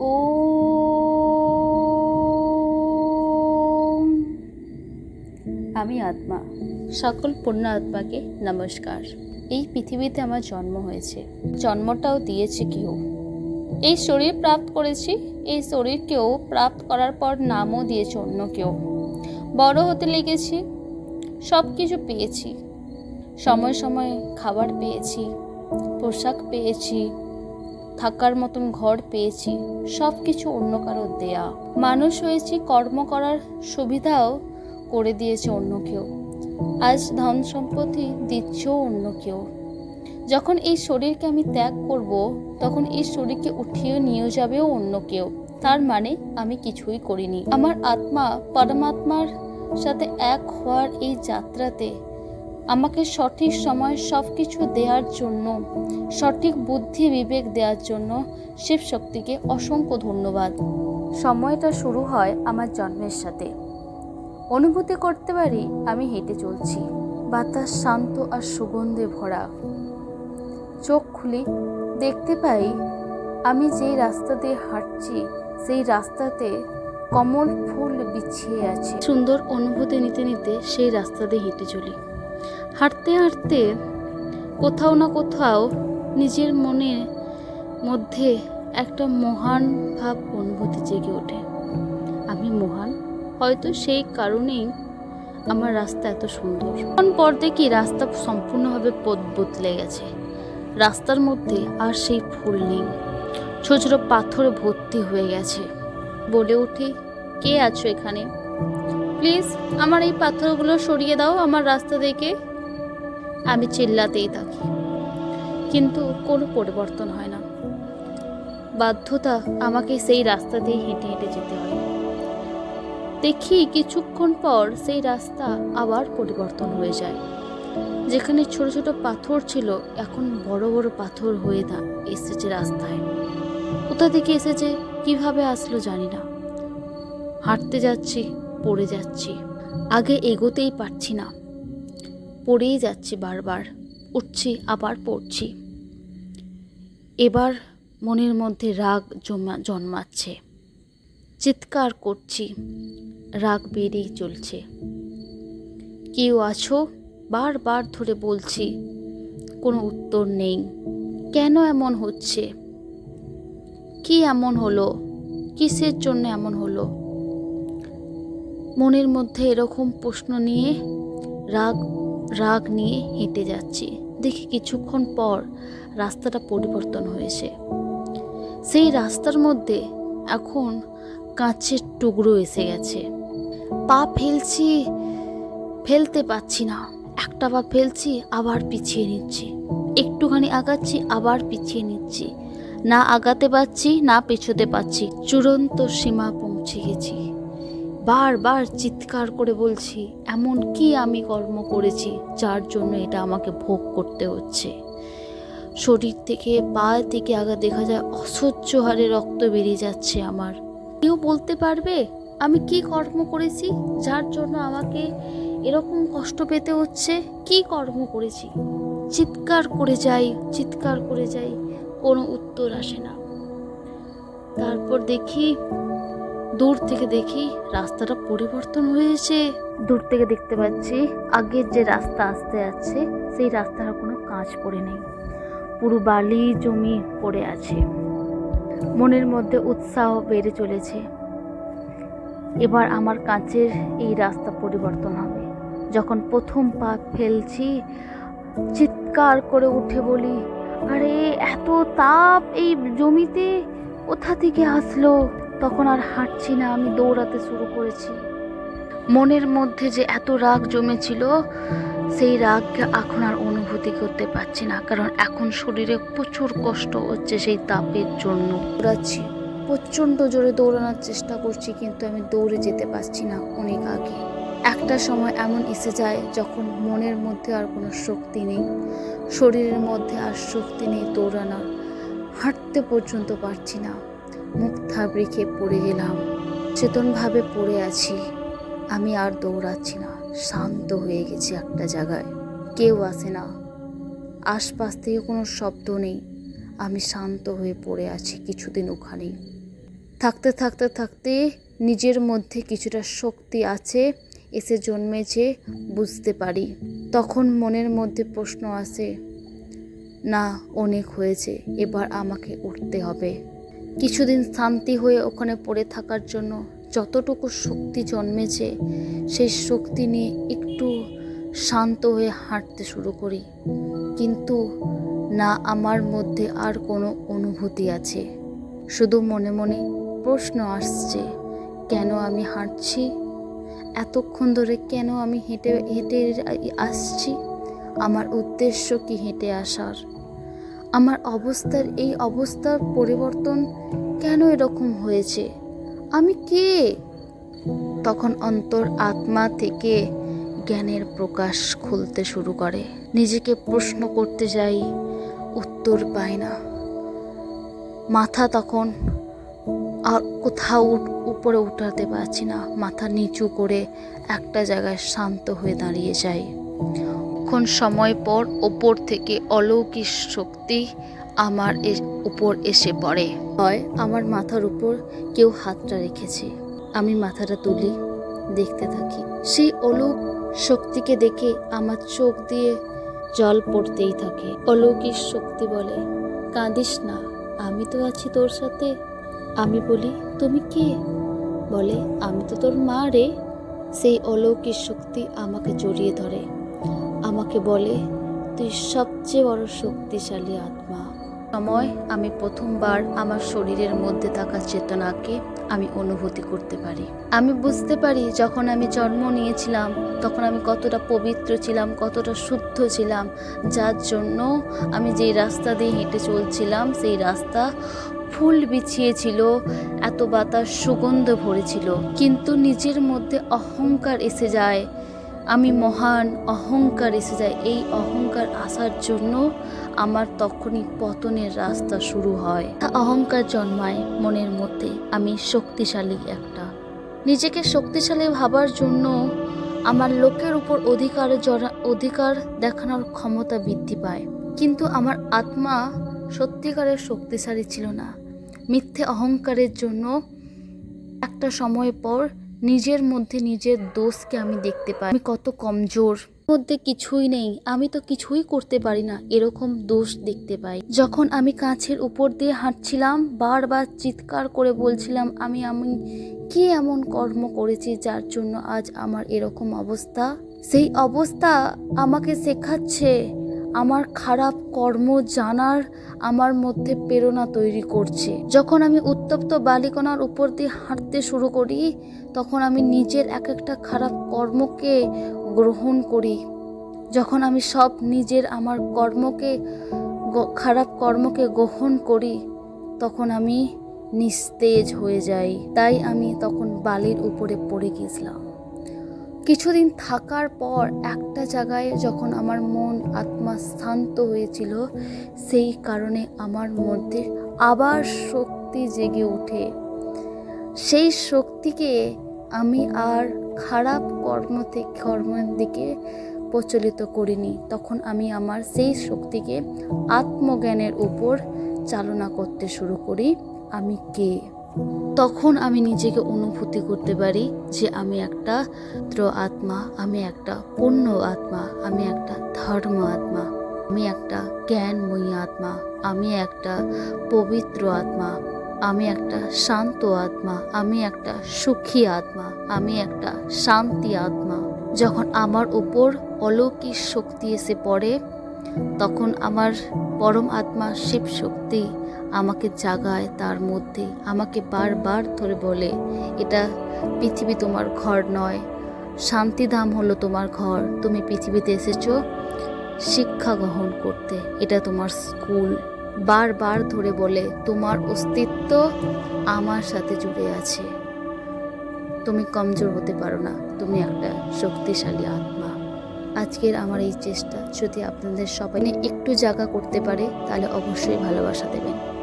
ওম। আমি আত্মা। সকল পূর্ণ আত্মাকে নমস্কার। এই পৃথিবীতে আমার জন্ম হয়েছে। জন্মটাও দিয়েছে কেউ। এই শরীর প্রাপ্ত করেছি। এই শরীরকেও প্রাপ্ত করার পর নামও দিয়েছে অন্য কেউ। বড় হতে লেগেছি। সব কিছু পেয়েছি। সময় সময় খাবার পেয়েছি। পোশাক পেয়েছি। থাকার মতন ঘর পেয়েছি সব কিছু অন্য কারোর দেয়া। মানুষ হয়েছি, কর্ম করার সুবিধাও করে দিয়েছে অন্য কেউ। আজ ধন সম্পত্তি দিচ্ছেও অন্য কেউ। যখন এই শরীরকে আমি ত্যাগ করব, তখন এই শরীরকে উঠিয়ে নিয়ে যাবেও অন্য কেউ। তার মানে আমি কিছুই করিনি। আমার আত্মা পরমাত্মার সাথে এক হওয়ার এই যাত্রাতে আমাকে সঠিক সময় সব কিছু দেওয়ার জন্য সঠিক বুদ্ধি বিবেক দেওয়ার জন্য শিব শক্তিকে অসংখ্য ধন্যবাদ। সময়টা শুরু হয় আমার জন্মের সাথে। অনুভূতি করতে পারি আমি হেঁটে চলছি। বাতাস শান্ত আর সুগন্ধে ভরা। চোখ খুলি দেখতে পাই আমি যেই রাস্তা দিয়ে হাঁটছি সেই রাস্তাতে কমল ফুল বিছিয়ে আছে। সুন্দর অনুভূতি নিতে নিতে সেই রাস্তা দিয়ে হেঁটে চলি। হাঁটতে হাঁটতে কোথাও না কোথাও নিজের মনের মধ্যে একটা মহান ভাব অনুভূতি জেগে ওঠে। আমি মহান, হয়তো সেই কারণেই আমার রাস্তা এত সুন্দর। কোন পর দেখি রাস্তা সম্পূর্ণভাবে পথ বদলে গেছে? রাস্তার মধ্যে আর সেই ফুল নেই। ছোট ছোট পাথরে ভর্তি হয়ে গেছে। বলে উঠি, কে আছো এখানে? প্লিজ আমার এই পাথরগুলো সরিয়ে দাও আমার রাস্তা থেকে আমি চিল্লাতেই থাকি। কিন্তু কোনো পরিবর্তন হয় না। বাধ্যতা আমাকে সেই রাস্তা দিয়ে হেঁটে হেঁটে যেতে হয়। দেখি কিছুক্ষণ পর সেই রাস্তা আবার পরিবর্তন হয়ে যায়। যেখানে ছোট ছোট পাথর ছিল, এখন বড় বড় পাথর হয়ে না এসেছে রাস্তায়। কোথা থেকে এসেছে, কীভাবে আসলো জানি না। হাঁটতে যাচ্ছি, পড়ে যাচ্ছি। আগে এগোতেই পারছি না। পড়েই যাচ্ছি বারবার, উঠছি, আবার পড়ছি। এবার মনের মধ্যে রাগ জমা, জন্মাচ্ছে। চিৎকার করছি, রাগ বেড়েই চলছে। কেউ আছো? বারবার ধরে বলছি, কোনো উত্তর নেই। কেন এমন হচ্ছে? কি এমন হলো? কিসের জন্য এমন হলো? মনের মধ্যে এরকম প্রশ্ন নিয়ে রাগ রাগ নিয়ে হেঁটে যাচ্ছি। দেখি কিছুক্ষণ পর রাস্তাটা পরিবর্তন হয়েছে। সেই রাস্তার মধ্যে এখন কাঁচের টুকরো এসে গেছে। পা ফেলছি, ফেলতে পাচ্ছি না। একটা পা ফেলছি, আবার পিছিয়ে নিচ্ছি। একটুখানি আগাচ্ছি, আবার পিছিয়ে নিচ্ছি। না আগাতে পারছি, না পেছোতে পারছি। চূড়ান্ত সীমা পৌঁছে গেছি। বারবার চিৎকার করে বলছি, এমন কি আমি কর্ম করেছি যার জন্য এটা আমাকে ভোগ করতে হচ্ছে? শরীর থেকে, পা থেকে আগা দেখা যায়, অসহ্য হারে রক্ত বেরিয়ে যাচ্ছে আমার। কেউ বলতে পারবে আমি কি কর্ম করেছি যার জন্য আমাকে এরকম কষ্ট পেতে হচ্ছে? কি কর্ম করেছি? চিৎকার করে যাই, চিৎকার করে যাই, কোনো উত্তর আসে না। তারপর দেখি দূর থেকে দেখি রাস্তাটা পরিবর্তন হয়েছে। দূর থেকে দেখতে পাচ্ছি, আগের যে রাস্তা আসতে যাচ্ছে সেই রাস্তার কোনো কাঁচ পড়ে নেই। পুরো বালি জমি পড়ে আছে। মনের মধ্যে উৎসাহ বেড়ে চলেছে। এবার আমার কাঁচের এই রাস্তা পরিবর্তন হবে। যখন প্রথম পা ফেলছি, চিৎকার করে উঠে বলি, আরে, এত তাপ এই জমিতে, কোথা থেকে আসলো? তখন আর হাঁটছি না, আমি দৌড়াতে শুরু করেছি। মনের মধ্যে যে এত রাগ জমেছিল, সেই রাগকে এখন আর অনুভূতি করতে পারছি না, কারণ এখন শরীরে প্রচুর কষ্ট হচ্ছে সেই তাপের জন্য। দৌড়াচ্ছি, প্রচণ্ড জোরে দৌড়ানোর চেষ্টা করছি, কিন্তু আমি দৌড়ে যেতে পারছি না অনেক আগে। একটা সময় এমন এসে যায়, যখন মনের মধ্যে আর কোনো শক্তি নেই, শরীরের মধ্যে আর শক্তি নেই দৌড়ানোর। হাঁটতে পর্যন্ত পারছি না। মুখ থাবড়ে খেয়ে পড়ে গেলাম। চেতনভাবে পড়ে আছি। আমি আর দৌড়াচ্ছি না। শান্ত হয়ে গেছি একটা জায়গায়। কেউ আসে না। আশপাশ থেকে কোনো শব্দ নেই। আমি শান্ত হয়ে পড়ে আছি কিছুদিন ওখানেই। থাকতে থাকতে থাকতে নিজের মধ্যে কিছুটা শক্তি আছে, এসে জন্মেছে, বুঝতে পারি। তখন মনের মধ্যে প্রশ্ন আসে না, অনেক হয়েছে, এবার আমাকে উঠতে হবে। কিছুদিন শান্তি হয়ে ওখানে পড়ে থাকার জন্য যতটুকু শক্তি জন্মেছে, সেই শক্তি নিয়ে একটু শান্ত হয়ে হাঁটতে শুরু করি। কিন্তু না আমার মধ্যে আর কোনো অনুভূতি আছে। শুধু মনে মনে প্রশ্ন আসছে, কেন আমি হাঁটছি? এতক্ষণ ধরে কেন আমি হেঁটে হেঁটে আসছি? আমার উদ্দেশ্য কি হেঁটে আসার? আমার অবস্থার এই অবস্থার পরিবর্তন কেন এরকম হয়েছে? আমি কে? তখন অন্তর আত্মা থেকে জ্ঞানের প্রকাশ খুলতে শুরু করে। নিজেকে প্রশ্ন করতে যাই, উত্তর পাই না। মাথা তখন আর কোথাও উপরে উঠাতে পারছি না। মাথা নিচু করে একটা জায়গায় শান্ত হয়ে দাঁড়িয়ে যাই। ক্ষণ সময় পর ওপর থেকে অলৌকিক শক্তি আমার উপর এসে পড়ে। হয়, আমার মাথার উপর কেউ হাতটা রেখেছে। আমি মাথাটা তুলি, দেখতে থাকি। সেই অলৌক শক্তিকে দেখে আমার চোখ দিয়ে জল পড়তেই থাকে। অলৌকিক শক্তি বলে, কাঁদিস না, আমি তো আছি তোর সাথে। আমি বলি, তুমি কে? বলে, আমি তো তোর মা রে। সেই অলৌকিক শক্তি আমাকে জড়িয়ে ধরে। আমাকে বলে, তুই সবচেয়ে বড় শক্তিশালী আত্মা। সময় আমি প্রথমবার আমার শরীরের মধ্যে থাকা চেতনাকে আমি অনুভূতি করতে পারি। আমি বুঝতে পারি যখন আমি জন্ম নিয়েছিলাম, তখন আমি কতটা পবিত্র ছিলাম, কতটা শুদ্ধ ছিলাম, যার জন্য আমি যেই রাস্তা দিয়ে হেঁটে চলছিলাম, সেই রাস্তা ফুল বিছিয়েছিল এত বাতাস সুগন্ধ ভরেছিল কিন্তু নিজের মধ্যে অহংকার এসে যায় আমি মহান অহংকার এসে যায়। এই অহংকার আসার জন্য আমার তখনই পতনের রাস্তা শুরু হয়। অহংকার জন্মায় মনের মধ্যে। আমি শক্তিশালী একটা। নিজেকে শক্তিশালী ভাবার জন্য আমার লোকের উপর অধিকার অধিকার দেখানোর ক্ষমতা বৃদ্ধি পায়। কিন্তু আমার আত্মা সত্যিকারের শক্তিশালী ছিল না। মিথ্যে অহংকারের জন্য একটা সময় পর নিজের মধ্যে নিজের দোষকে আমি দেখতে পাই। আমি কত কমজোর। মধ্যে কিছুই নেই। আমি তো কিছুই করতে পারি না, এরকম দোষ দেখতে পাই। যখন আমি কাছের উপর দিয়ে হাঁটছিলাম, বারবার চিৎকার করে বলছিলাম, আমি আমি কি এমন কর্ম করেছি যার জন্য আজ আমার এরকম অবস্থা? সেই অবস্থা আমাকে শেখাচ্ছে আমার খারাপ কর্ম জানার আমার মধ্যে প্রেরণা তৈরি করছে। যখন আমি উত্তপ্ত বালিকণার উপর দিয়ে হাঁটতে শুরু করি, তখন আমি নিজের এক একটা খারাপ কর্মকে গ্রহণ করি। যখন আমি সব নিজের আমার কর্মকে খারাপ কর্মকে গ্রহণ করি, তখন আমি নিস্তেজ হয়ে যাই। তাই আমি তখন বালির উপরে পড়ে গিয়েছিলাম কিছুদিন থাকার পর একটা জায়গায় যখন আমার মন আত্মা শান্ত হয়েছিল, সেই কারণে আমার মধ্যে আবার শক্তি জেগে ওঠে। সেই শক্তিকে আমি আর খারাপ কর্ম থেকে কর্মের দিকে প্রচলিত করিনি। তখন আমি আমার সেই শক্তিকে আত্মজ্ঞানের উপর চালনা করতে শুরু করি, আমি কে? তখন আমি নিজেকে অনুভূতি করতে পারি যে আমি একটা পবিত্র আত্মা, আমি একটা পূর্ণ আত্মা, আমি একটা ধর্ম আত্মা, আমি একটা জ্ঞানময়ী আত্মা, আমি একটা পবিত্র আত্মা, আমি একটা শান্ত আত্মা, আমি একটা সুখী আত্মা, আমি একটা শান্তি আত্মা। যখন আমার উপর অলৌকিক শক্তি এসে পড়ে তখন আমার পরম আত্মা শিব শক্তি আমাকে জাগায় তার মধ্যে, আমাকে বারবার ধরে বলে, এটা পৃথিবী তোমার ঘর নয়, শান্তিধাম হলো তোমার ঘর, তুমি পৃথিবীতে এসেছ শিক্ষা গ্রহণ করতে। এটা তোমার স্কুল। বারবার ধরে বলে, তোমার অস্তিত্ব আমার সাথে জুড়ে আছে। তুমি কমজোর হতে পারো না, তুমি একটা শক্তিশালী আত্মা। আজকের আমার এই চেষ্টা, যদি আপনাদের সবাই একটু জায়গা করতে পারে, তাহলে অবশ্যই ভালোবাসা দেবেন।